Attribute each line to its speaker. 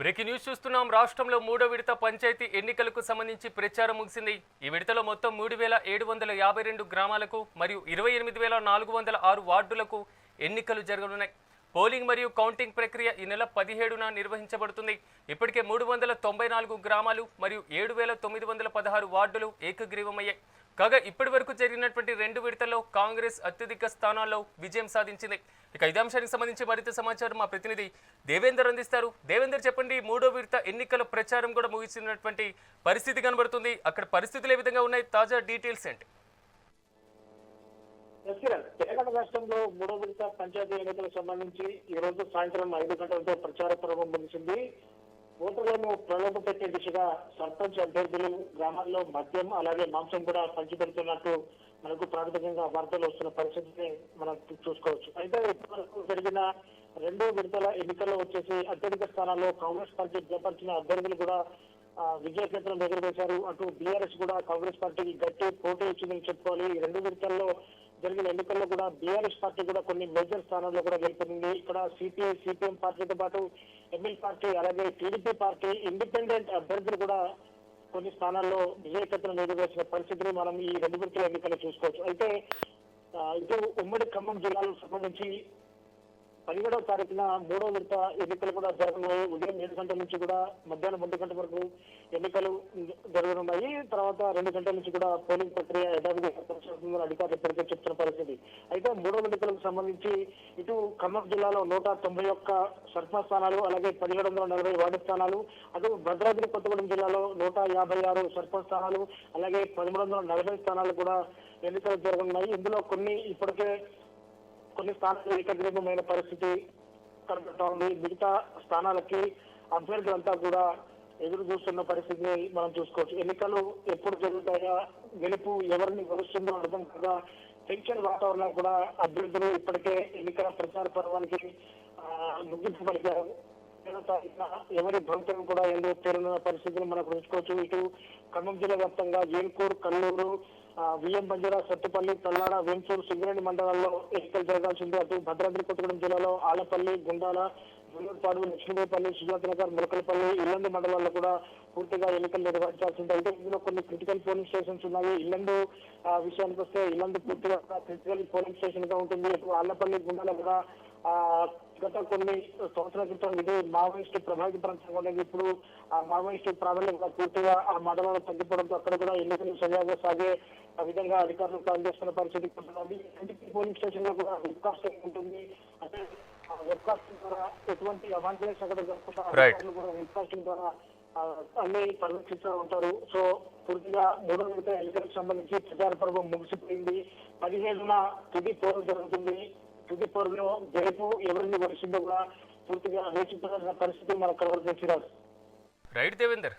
Speaker 1: Breaking news చూస్తున్నాం. రాష్ట్రంలో మూడో విడత పంచాయతీ ఎన్నికలకు సంబంధించి ప్రచారం ముగిసింది. ఈ విడతలో మొత్తం మూడు వేల ఏడు వందల యాభై రెండు గ్రామాలకు మరియు ఇరవై ఎనిమిది వేల నాలుగు వందల ఆరు వార్డులకు ఎన్నికలు జరగనున్నాయి. పోలింగ్ మరియు కౌంటింగ్ ప్రక్రియ ఈ నెల పదిహేడున నిర్వహించబడుతుంది. ఇప్పటికే మూడు వందల తొంభై నాలుగు గ్రామాలు మరియు ఏడు వేల తొమ్మిది వందల పదహారు వార్డులు ఏకగ్రీవమయ్యాయి. కాగా ఇప్పటి వరకు జరిగినటువంటి రెండు విడత కాంగ్రెస్ అత్యధిక స్థానాల్లో విజయం సాధించింది. ఇక ఇదే అంశానికి సంబంధించి మరింత సమాచారం మా ప్రతినిధి దేవేందర్ అందిస్తారు. దేవేందర్ చెప్పండి మూడో విడత ఎన్నికల ప్రచారం కూడా ముగిసినటువంటి పరిస్థితి కనబడుతుంది. అక్కడ పరిస్థితులు ఏ విధంగా ఉన్నాయి? తాజా డీటెయిల్స్ ఏంటి?
Speaker 2: తెలంగాణ రాష్ట్రంలో మూడో విడత పంచాయతీ ఎన్నికలకు సంబంధించి ఈ రోజు సాయంత్రం ఐదు గంటలతో ప్రచార పర్వం ముగిసింది. ఓటర్లను ప్రలోభ పెట్టే దిశగా సర్పంచ్ అభ్యర్థులు గ్రామాల్లో మద్యం అలాగే మాంసం కూడా పంచిపెడుతున్నట్టు మనకు ప్రాథమికంగా వార్తలు వస్తున్న పరిస్థితిని మనం చూసుకోవచ్చు. అయితే ఇప్పటివరకు జరిగిన రెండో విడతల ఎన్నికల్లో వచ్చేసి అత్యధిక స్థానాల్లో కాంగ్రెస్ పార్టీ చేపట్టిన అభ్యర్థులు కూడా ఆ, దగ్గర ఎగురవేశారు అటు బీఆర్ఎస్ కూడా కాంగ్రెస్ పార్టీకి గట్టి పోటీ ఇచ్చిందని చెప్పుకోవాలి. ఈ రెండు విడతల్లో జరిగిన ఎన్నికల్లో కూడా బీఆర్ఎస్ పార్టీ కూడా కొన్ని మేజర్ స్థానాల్లో కూడా గెలుపొందింది ఇక్కడ సిపిఐ సిపిఎం పార్టీతో పాటు ఎంఎల్ పార్టీ అలాగే టీడీపీ పార్టీ ఇండిపెండెంట్ అభ్యర్థులు కూడా కొన్ని స్థానాల్లో విజయకేతనం ఎగురవేసిన పరిస్థితిని మనం ఈ రెండు విడతల ఎన్నికల్లో చూసుకోవచ్చు. అయితే ఇటు ఉమ్మడి ఖమ్మం జిల్లాలకు సంబంధించి పదిహేడవ తారీఖున మూడో విడత ఎన్నికలు కూడా జరగనున్నాయి. ఉదయం ఏడు గంటల నుంచి కూడా మధ్యాహ్నం రెండు గంట వరకు ఎన్నికలు జరగనున్నాయి. తర్వాత రెండు గంటల నుంచి కూడా పోలింగ్ ప్రక్రియ యథావిధిగా కొనసాగుతుందని అధికారులు ఇప్పటికే చెప్తున్న పరిస్థితి. అయితే మూడో ఎన్నికలకు సంబంధించి ఇటు ఖమ్మం జిల్లాలో నూట తొంభై ఒక్క సర్పంచ్ స్థానాలు అలాగే పదిహేడు వందల నలభై వార్డు స్థానాలు అటు భద్రాద్రి కొత్తగూడెం జిల్లాలో నూట యాభై ఆరు సర్పంచ్ స్థానాలు అలాగే పదమూడు వందల నలభై స్థానాలు కూడా ఎన్నికలు జరగనున్నాయి. ఇందులో కొన్ని ఇప్పటికే కొన్ని స్థానాలు ఏకగ్రీవమైన పరిస్థితి కనబడతా ఉంది మిగతా స్థానాలకి అభ్యర్థులంతా కూడా ఎదురు చూస్తున్న పరిస్థితిని మనం చూసుకోవచ్చు. ఎన్నికలు ఎప్పుడు జరుగుతాయా గెలుపు ఎవరిని గెలుస్తుందో అర్థం కాగా టెన్షన్ వాతావరణం కూడా అభ్యర్థులు ఇప్పటికే ఎన్నికల ప్రచార పర్వానికి ముగింపు పలికారు ఎవరి భవితం కూడా ఎందుకు తేలిన పరిస్థితిని మనం చూసుకోవచ్చు. ఇటు ఖమ్మం జిల్లా వ్యాప్తంగా ఏల్కూరు కల్లూరు విఎం బంజారా సత్తుపల్లి తల్లాడ వెంపూర్ సింగరేణి మండలాల్లో ఎన్నికలు జరగాల్సింది. అటు భద్రాద్రి కొత్తగూడెం జిల్లాలో ఆలపల్లి గుండాల గుండూరుపాడు లక్ష్మీదేవిపల్లి సుజాత నగర్ ములకలపల్లి ఇల్లందు మండలాల్లో కూడా పూర్తిగా ఎన్నికలు నిర్వహించాల్సింది. అయితే ఇందులో కొన్ని క్రిటికల్ పోలింగ్ స్టేషన్స్ ఉన్నాయి. ఇల్లందు ఆ, విషయానికి వస్తే ఇల్లందు పూర్తిగా క్రిటికల్ పోలింగ్ స్టేషన్గా ఉంటుంది. ఇటు ఆలపల్లి గుండాల కూడా గత కొన్ని సంవత్సరాల క్రితం ఇది మావోయిస్ట్ ప్రభావిత ఉండేది ఇప్పుడు ఆ మావోయిస్ట్ కూడా పూర్తిగా ఆ మండలంలో తగ్గిపోవడంతో అక్కడ కూడా ఎన్నికలు సజావుగా సాగే ఆ విధంగా అధికారులు పనిచేస్తున్న పరిస్థితి ఉంటుంది పోలింగ్ స్టేషన్లో కూడా వెబ్కాస్టింగ్ ఉంటుంది? అంటే ఆ వెబ్కాస్టింగ్ ద్వారా ఎటువంటి అవాంఛనీయ సంఘటన జరగకుండా కూడా వెబ్కాస్టింగ్ ద్వారా అన్ని పర్యవేక్షిస్తూ ఉంటారు. సో పూర్తిగా మూడో విడత ఎన్నికలకు సంబంధించి ప్రచార పర్వం ముగిసిపోయింది. పదిహేడున తుది పోరు జరుగుతుంది. తుది పౌర్ణం గెలుపు ఎవరిని వరిసిందో కూడా పూర్తిగా వేచి పరిస్థితి మనకు కనబడుతుంది
Speaker 1: రైట్ దేవేందర్.